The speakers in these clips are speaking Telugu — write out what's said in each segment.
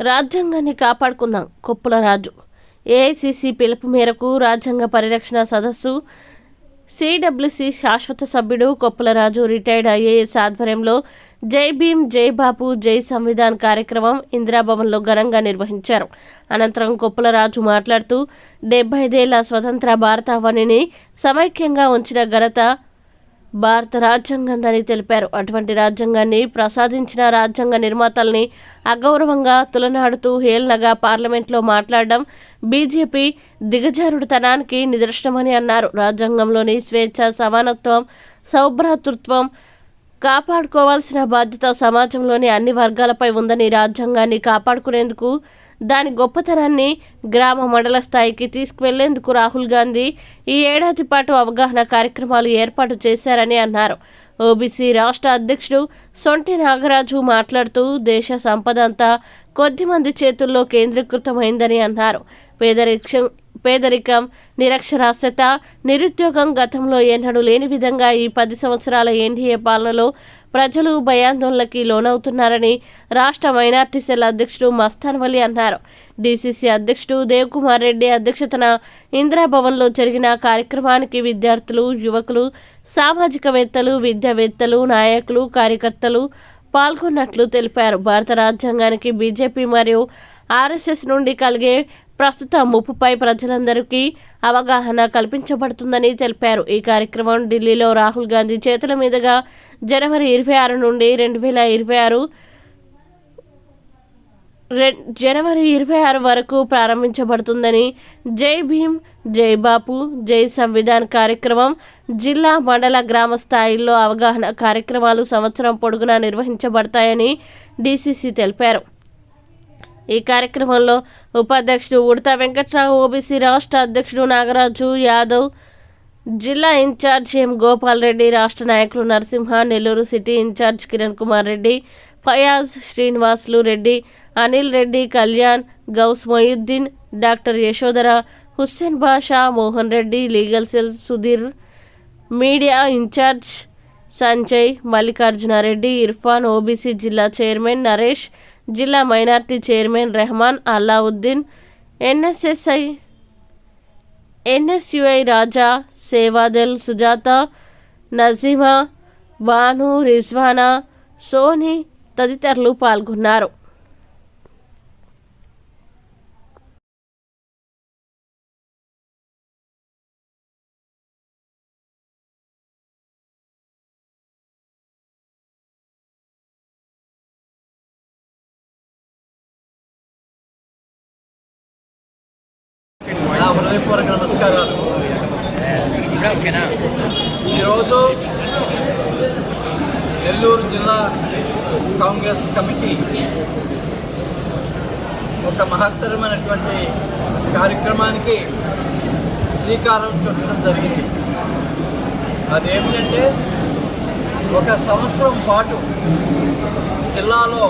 రాజ్యాంగాన్ని కాపాడుకుందాం కొప్పుల రాజు. ఏఐసిసి పిలుపు మేరకు రాజ్యాంగ పరిరక్షణ సదస్సు సిడబ్ల్యూసి శాశ్వత సభ్యుడు కొప్పులరాజు రిటైర్డ్ ఐఏఎస్ ఆధ్వర్యంలో జై భీమ్ జై బాపు జై సంవిధాన్ కార్యక్రమం ఇందిరాభవన్లో ఘనంగా నిర్వహించారు. అనంతరం కొప్పులరాజు మాట్లాడుతూ డెబ్బైదేళ్ళ స్వతంత్ర భారతావనిని సమైక్యంగా ఉంచిన ఘనత భారత రాజ్యాంగందని తెలిపారు. అటువంటి రాజ్యాంగాన్ని ప్రసాదించిన రాజ్యాంగ నిర్మాతల్ని అగౌరవంగా తులనాడుతూ హేళనగా పార్లమెంట్లో మాట్లాడడం బీజేపీ దిగజారుడుతనానికి నిదర్శనమని అన్నారు. రాజ్యాంగంలోని స్వేచ్ఛ సమానత్వం సౌభ్రాతృత్వం కాపాడుకోవాల్సిన బాధ్యత సమాజంలోని అన్ని వర్గాలపై ఉందని రాజ్యాంగాన్ని కాపాడుకునేందుకు దాని గొప్పతనాన్ని గ్రామ మండల స్థాయికి తీసుకువెళ్ళేందుకు రాహుల్ గాంధీ ఈ ఏడాది పాటు అవగాహన కార్యక్రమాలు ఏర్పాటు చేశారని అన్నారు. ఓబీసీ రాష్ట్ర అధ్యక్షుడు సొంటి నాగరాజు మాట్లాడుతూ దేశ సంపద అంతా కొద్దిమంది చేతుల్లో కేంద్రీకృతమైందని అన్నారు. పేదరిక్షం పేదరికం నిరక్షరాస్యత నిరుద్యోగం గతంలో ఎన్నడూ లేని విధంగా ఈ పది సంవత్సరాల ఎన్డీఏ పాలనలో ప్రజలు భయాందోళనకి లోనవుతున్నారని రాష్ట్ర మైనార్టీ సెల్ అధ్యక్షుడు మస్తాన్ వలి అన్నారు. డీసీసీ అధ్యక్షుడు దేవ్కుమార్ రెడ్డి అధ్యక్షతన ఇందిరాభవన్లో జరిగిన కార్యక్రమానికి విద్యార్థులు యువకులు సామాజికవేత్తలు విద్యావేత్తలు నాయకులు కార్యకర్తలు పాల్గొన్నట్లు తెలిపారు. భారత రాజ్యాంగానికి బీజేపీ మరియు ఆర్ఎస్ఎస్ నుండి కలిగే ప్రస్తుత ముప్పుపై ప్రజలందరికీ అవగాహన కల్పించబడుతుందని తెలిపారు. ఈ కార్యక్రమం ఢిల్లీలో రాహుల్ గాంధీ చేతుల మీదుగా జనవరి ఇరవై ఆరు నుండి రెండు వేల ఇరవై ఆరు రె- జనవరి ఇరవై ఆరు వరకు ప్రారంభించబడుతుందని జై భీమ్ జై బాపు జై సంవిధాన్ కార్యక్రమం జిల్లా మండల గ్రామ స్థాయిల్లో అవగాహన కార్యక్రమాలు సంవత్సరం పొడుగునా నిర్వహించబడతాయని డీసీసీ తెలిపారు. ఈ కార్యక్రమంలో ఉపాధ్యక్షుడు ఉడతా వెంకట్రావు ఓబీసీ రాష్ట్ర అధ్యక్షుడు నాగరాజు యాదవ్ జిల్లా ఇన్ఛార్జ్ ఎం గోపాల్ రెడ్డి రాష్ట్ర నాయకులు Narasimha Nellore city incharge Kiran Kumar Reddy Fayaz Srinivasulu Reddy Anil Reddy Kalyan Gouse Moiuddin doctor Yashodhara Hussain Basha Mohan Reddy legal cell Sudheer media incharge Sanjay Mallikarjuna Reddy Irfan OBC జిల్లా చైర్మన్ నరేష్ జిల్లా minority chairman Rehman Allauddin NSSI NSUI Raja Sevadal Sujatha Najima Banu Rizwana Soni తదితరులు పాల్గొన్నారు. హృదయపూర్వక నమస్కారాలు. ఈరోజు నెల్లూరు జిల్లా కాంగ్రెస్ కమిటీ ఒక మహత్తరమైనటువంటి కార్యక్రమానికి శ్రీకారం చుట్టడం జరిగింది. అదేమిటంటే ఒక సంవత్సరం పాటు జిల్లాలో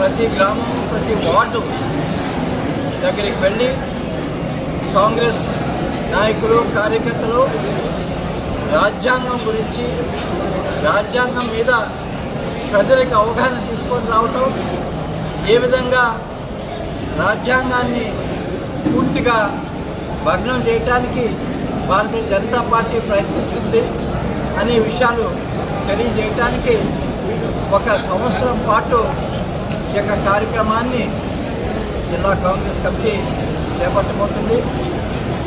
ప్రతి గ్రామం ప్రతి వార్డు దగ్గరికి వెళ్ళి కాంగ్రెస్ నాయకులు కార్యకర్తలు రాజ్యాంగం గురించి రాజ్యాంగం మీద ప్రజలకు అవగాహన తీసుకొని రావటం ఏ విధంగా రాజ్యాంగాన్ని పూర్తిగా భగ్నం చేయటానికి భారతీయ జనతా పార్టీ ప్రయత్నిస్తుంది అనే విషయాలు తెలియజేయటానికి ఒక సంవత్సరం పాటు ఈ యొక్క కార్యక్రమాన్ని జిల్లా కాంగ్రెస్ కమిటీ చేపట్టబోతుంది.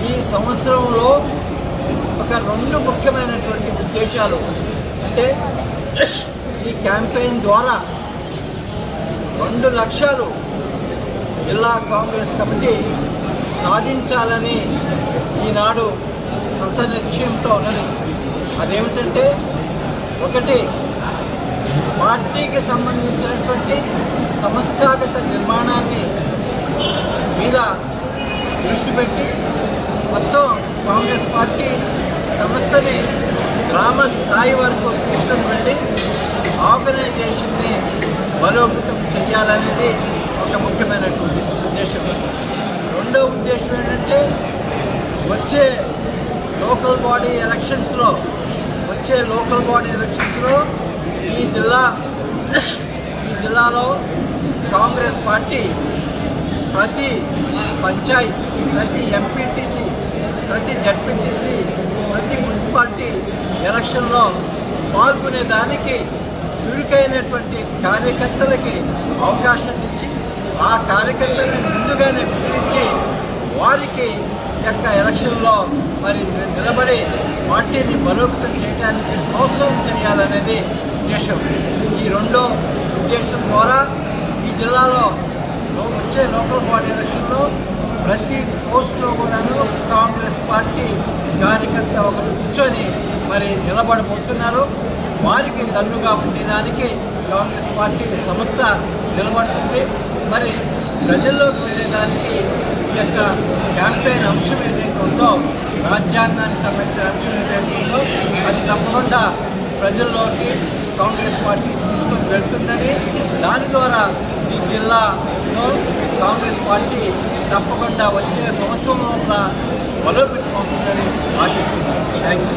ఈ సంవత్సరంలో ఒక రెండు ముఖ్యమైనటువంటి ఉద్దేశాలు. అంటే ఈ క్యాంపెయిన్ ద్వారా రెండు లక్షలు జిల్లా కాంగ్రెస్ కమిటీ సాధించాలని ఈనాడు కృత నిశ్చయంతో ఉన్నది. అదేమిటంటే ఒకటి పార్టీకి సంబంధించినటువంటి సంస్థాగత నిర్మాణాన్ని మీద దృష్టి పెట్టి మొత్తం కాంగ్రెస్ పార్టీ సంస్థని గ్రామ స్థాయి వరకు తీసుకుని ఆర్గనైజేషన్ని బలోపేతం చేయాలనేది ఒక ముఖ్యమైనటువంటి ఉద్దేశం. రెండో ఉద్దేశం ఏంటంటే వచ్చే లోకల్ బాడీ ఎలక్షన్స్లో వచ్చే లోకల్ బాడీ ఎలక్షన్స్లో ఈ జిల్లా ఈ జిల్లాలో కాంగ్రెస్ పార్టీ ప్రతి పంచాయత్ ప్రతి ఎంపీటీసీ ప్రతి జడ్పీటీసీ ప్రతి మున్సిపాలిటీ ఎలక్షన్లో పాల్గొనేదానికి చురుకైనటువంటి కార్యకర్తలకి అవకాశం ఇచ్చి ఆ కార్యకర్తలను ముందుగానే గుర్తించి వారికి యొక్క ఎలక్షన్లో మరి నిలబడి పార్టీని బలోపేతం చేయడానికి ప్రోత్సాహం చేయాలనేది ఉద్దేశం. ఈ రెండో ఉద్దేశం ద్వారా ఈ జిల్లాలో వచ్చే లోకల్ బాడీ ఎలక్షన్లో ప్రతి పోస్టులో కూడాను కాంగ్రెస్ పార్టీ కార్యకర్త ఒకరు కూర్చొని మరి నిలబడబోతున్నారు. వారికి దన్నుగా ఉండేదానికి కాంగ్రెస్ పార్టీ సంస్థ నిలబడుతుంది. మరి ప్రజల్లోకి వెళ్ళేదానికి ఈ యొక్క క్యాంపెయిన్ అంశం ఏదైతే ఉందో రాజ్యాంగానికి సంబంధించిన అంశం ఏదైతే ఉందో అది తప్పకుండా ప్రజల్లోకి కాంగ్రెస్ పార్టీ తీసుకొని వెళ్తుందని దాని ద్వారా జిల్లాలో కాంగ్రెస్ పార్టీ తప్పకుండా వచ్చే సంవత్సరం వల్ల బలోపెట్టుకుంటుందని ఆశిస్తున్నాను. Thank you